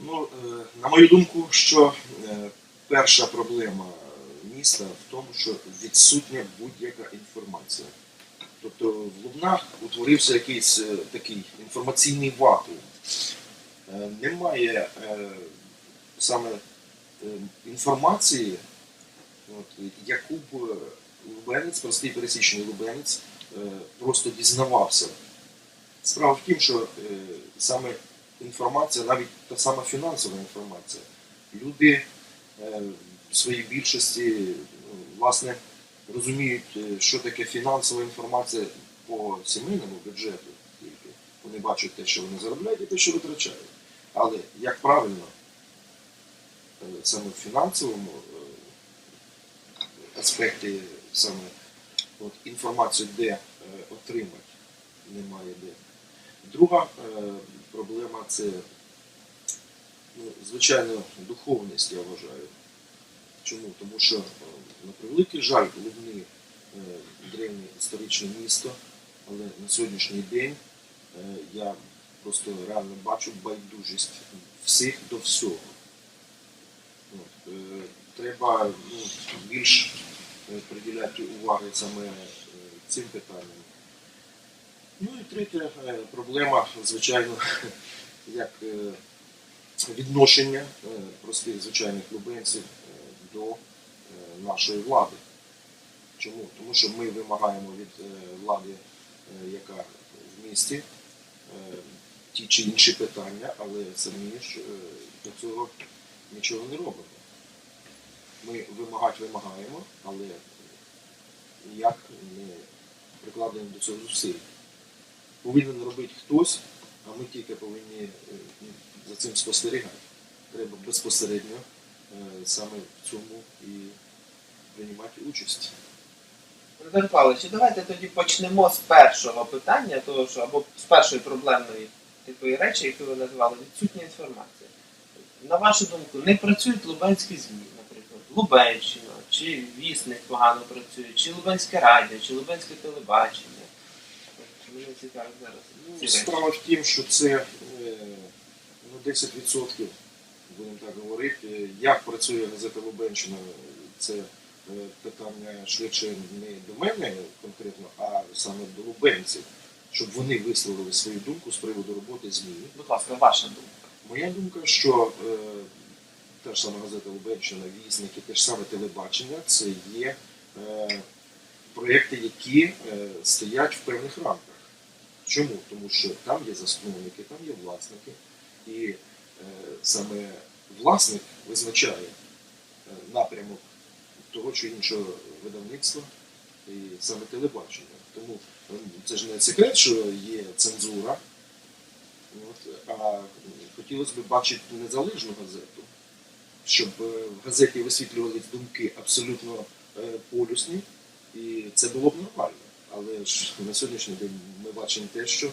Ну, е, на мою думку, що е, перша проблема міста в тому, що відсутня будь-яка інформація. Тобто в Лубнах утворився якийсь е, такий інформаційний вакуум. Немає саме інформації, от, яку б лубенець, простий пересічний лубенець, просто дізнавався. Справа в тім, що саме інформація, навіть та сама фінансова інформація, люди е, в своїй більшості е, власне розуміють, е, що таке фінансова інформація по сімейному бюджету тільки. Вони бачать те, що вони заробляють, і те, що витрачають. Але як правильно саме в фінансовому аспекті саме от, інформацію, де отримати, немає де. Друга е, проблема це, ну, звичайно, духовність, я вважаю. Чому? Тому що, е, на превеликий жаль, Лубни е, древнє історичне місто, але на сьогоднішній день я просто реально бачу байдужість всіх до всього. От, треба ну, більш приділяти уваги саме цим питанням. Ну і третя е, проблема, звичайно, як е, відношення е, простих звичайних лубенців е, до нашої влади. Чому? Тому що ми вимагаємо від влади, яка в місті, ті чи інші питання, але самі ж до цього нічого не робимо. Ми вимагати вимагаємо, але ніяк не прикладаємо до цього зусиль повинен робити хтось, а ми тільки повинні е, за цим спостерігати. Треба безпосередньо е, саме в цьому і приймати участь. Володимир Павлович, давайте тоді почнемо з першого питання, того, що, або з першої проблемної такої речі, яку ви назвали, відсутня інформація. На вашу думку, не працюють лубенські ЗМІ, наприклад, Лубенщина, чи Вісник погано працює, чи Лубенське радіо, чи Лубенське телебачення. От Мене цікавить зараз. Ну, справа в тім, що це е, ну, 10%, будемо так говорити. Як працює газета Лубенщина, це е, питання швидше не до мене конкретно, а саме до лубенців, щоб вони висловили свою думку з приводу роботи ЗМІ. Будь ласка, ваша думка. Моя думка, що е, та ж сама газета Лубенщина, вісник і те ж саме телебачення це є е, проєкти, які е, стоять в певних рамках. Чому? Тому що там є засновники, там є власники, і е, саме власник визначає е, напрямок того чи іншого видавництва і саме телебачення. Тому е, це ж не секрет, що є цензура. От, а хотілося б бачити незалежну газету, щоб е, в газеті висвітлювались думки абсолютно полюсні, і це було б нормально. Але ж на сьогоднішній день ми бачимо те, що е,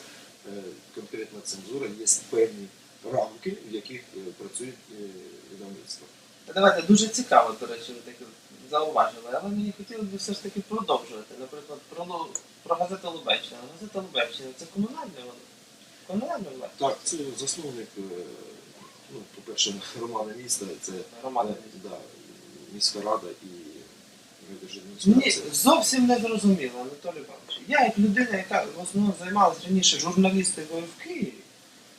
конкретна цензура є певні рамки, в яких е, працюють е, видавництва. Давайте дуже цікаво, до речі, ви таке зауважили, але мені хотілося б все ж таки продовжувати. Наприклад, про, про газету Лубенщина. Газета Лубенщина це комунальна вона? Комунальна власність? Так, це засновник, ну, по-перше, громада міста, це міста. да, міська рада і Мені зовсім не зрозуміло, Анатолій Павлович. Я як людина, яка в основному займалася раніше журналістикою в Києві,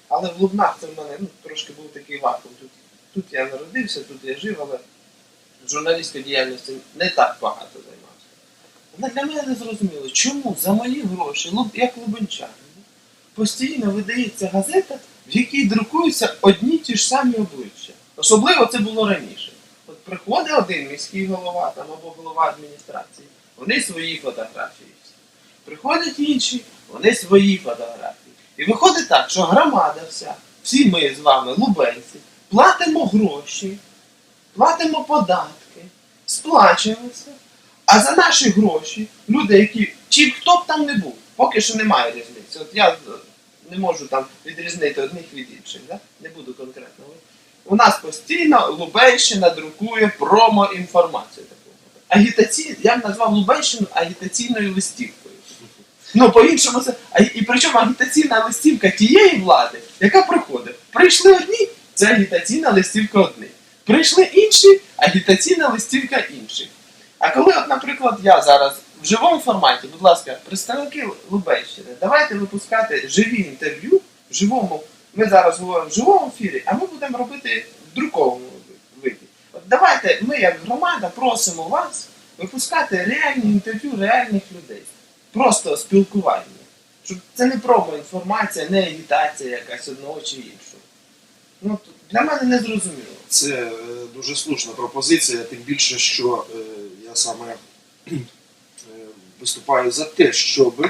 але в Лубнах це в мене ну, трошки був такий вакуум. Тут, тут я народився, тут я жив, але журналістською діяльністю не так багато займався. Але для мене не зрозуміло, чому за мої гроші, як лубенчани, постійно видається газета, в якій друкуються одні ті ж самі обличчя. Особливо це було раніше. Приходить один міський голова там, або голова адміністрації, вони свої фотографії. Приходять інші, вони свої фотографії. І виходить так, що громада вся, всі ми з вами, лубенці, платимо гроші, платимо податки, сплачуємося. А за наші гроші люди, які чи хто б там не був, поки що немає різниці. От я не можу там відрізнити одних від інших, да? не буду конкретно. У нас постійно Лубенщина друкує промо-інформацію таку. Агітаці... Я б назвав Лубенщину агітаційною листівкою. Ну, по-іншому це. І причому агітаційна листівка тієї влади, яка приходить. Прийшли одні, Це агітаційна листівка одних. Прийшли інші, агітаційна листівка інших. А коли, от, наприклад, я зараз в живому форматі, будь ласка, представники Лубенщини, давайте випускати живі інтерв'ю в живому. Ми зараз говоримо в живому ефірі, а ми будемо робити в друкованому виді. От давайте ми, як громада, просимо вас випускати реальні інтерв'ю реальних людей. Просто спілкування. Щоб це не промо-інформація, не агітація якась одного чи іншого. Ну, для мене не зрозуміло. Це е, дуже слушна пропозиція, тим більше, що е, я саме е, виступаю за те, щоб,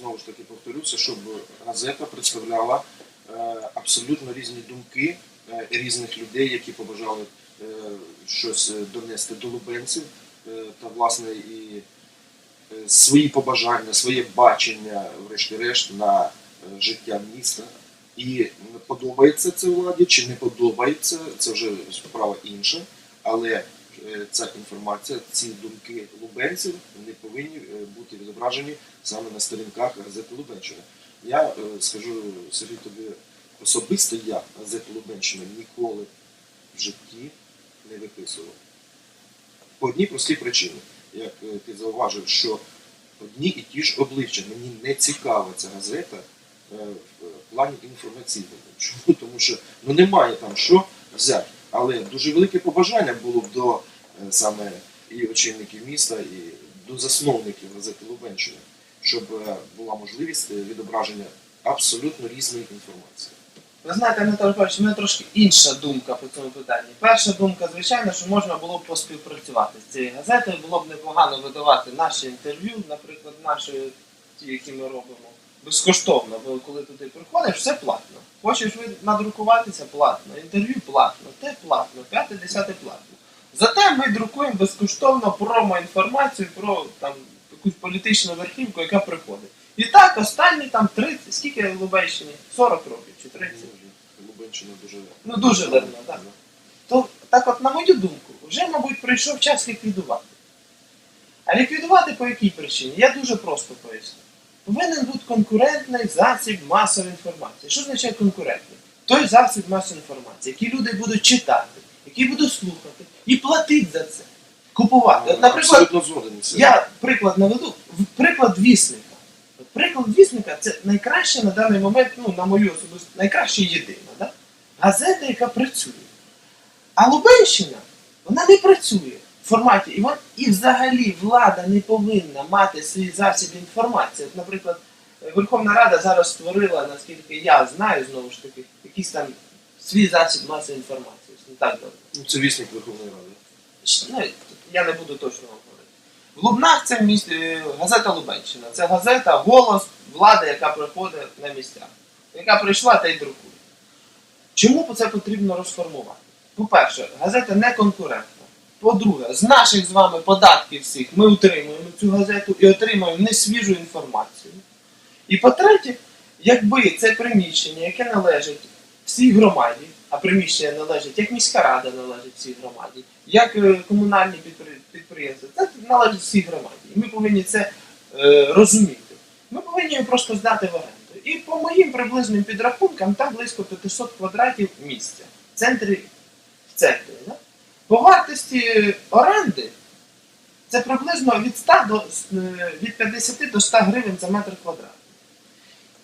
знову ж таки повторюся, щоб газета представляла абсолютно різні думки е, різних людей, які побажали е, щось е, донести до лубенців е, та, власне, і е, свої побажання, своє бачення, врешті-решт, на е, життя міста. І подобається це владі, чи не подобається, це вже справа інша. Але е, ця інформація, ці думки лубенців вони повинні е, бути відображені саме на сторінках газети Лубенщина. Я е, скажу Сергій тобі особисто я газету Лубенщина ніколи в житті не виписував. По одній простій причині, як е, ти зауважив, що одні і ті ж обличчя мені не цікава ця газета е, в плані інформаційному. Чому? Тому що ну, немає там що взяти. Але дуже велике побажання було б до саме і очільників міста, і до засновників газети Лубенщини, щоб е, була можливість е, відображення абсолютно різної інформації. Ви знаєте, Анатолій Павлович, у мене трошки інша думка по цьому питанні. Перша думка, звичайно, що можна було б поспівпрацювати з цією газетою, було б непогано видавати наші інтерв'ю, наприклад, наші, ті, які ми робимо, безкоштовно, бо коли туди приходиш, все платно. Хочеш ви надрукуватися платно, інтерв'ю платно, те платно, п'яте, десяте платно. Зате ми друкуємо безкоштовно промо-інформацію про там, якусь політичну верхівку, яка приходить. І так, останні там 30, скільки Лубенщині? 40 років чи 30. Лубенщина дуже Ну дуже давно, так. То так от, на мою думку, вже, мабуть, прийшов час ліквідувати. А ліквідувати по якій причині? Я дуже просто поясню. Повинен бути конкурентний засіб масової інформації. Що означає конкурентний? Той засіб масової інформації, який люди будуть читати, який будуть слухати і платити за це. Купувати. От, наприклад, я приклад наведу. Приклад вісника. От Приклад вісника це найкраще на даний момент, ну, на мою особисту, найкраще єдина. Да? Газета, яка працює. А Лубенщина, вона не працює в форматі. І, вон, і взагалі влада не повинна мати свій засіб інформації. От, наприклад, Верховна Рада зараз створила, наскільки я знаю, знову ж таки, якийсь там свій засіб масової інформації. Не так давно. Ну, це вісник Верховної Ради. Ну, я не буду точно говорити. В Лубнах це міс... е, газета Лубенщина. Це газета голос влади, яка приходить на місцях. Яка прийшла та й друкує. Чому це потрібно розформувати? По-перше, газета не конкурентна. По-друге, з наших з вами податків всіх ми утримуємо цю газету і отримуємо несвіжу інформацію. І по-третє, якби це приміщення, яке належить всій громаді, а приміщення належить, як міська рада належить всій громаді, як е, комунальні підприємства, це належить всій громаді. І ми повинні це е, розуміти. Ми повинні просто здати в оренду. І по моїм приблизним підрахункам, там близько 500 квадратів місця в центрі, в центрі. Да? По вартості оренди це приблизно від 100 до е, від 50 до 100 гривень за метр квадратний.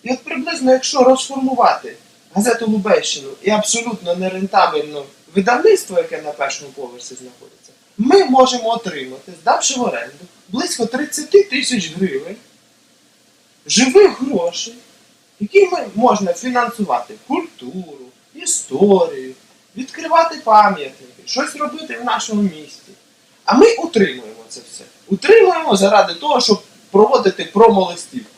І от приблизно, якщо розформувати газету Лубещину і абсолютно нерентабельне видавництво, яке на першому поверсі знаходиться, ми можемо отримати, здавши в оренду, близько 30 тисяч гривень живих грошей, якими можна фінансувати культуру, історію, відкривати пам'ятники, щось робити в нашому місті. А ми утримуємо це все. Утримуємо заради того, щоб проводити промолистівку.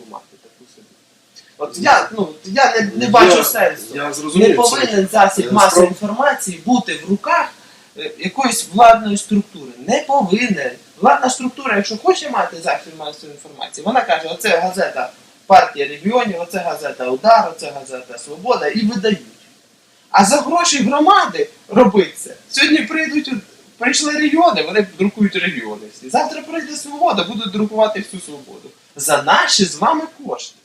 От я, ну, я не, не бачу Я- сенсу. Я Не зрозумів. повинен засіб масової справ- інформації бути в руках е, якоїсь владної структури. Не повинен. Владна структура, якщо хоче мати засіб масової інформації, вона каже, оце газета партія регіонів, оце газета Удар, оце газета Свобода і видають. А за гроші громади робить це. Сьогодні прийдуть, прийшли регіони, вони друкують регіони. Завтра прийде свобода, будуть друкувати всю свободу. За наші з вами кошти.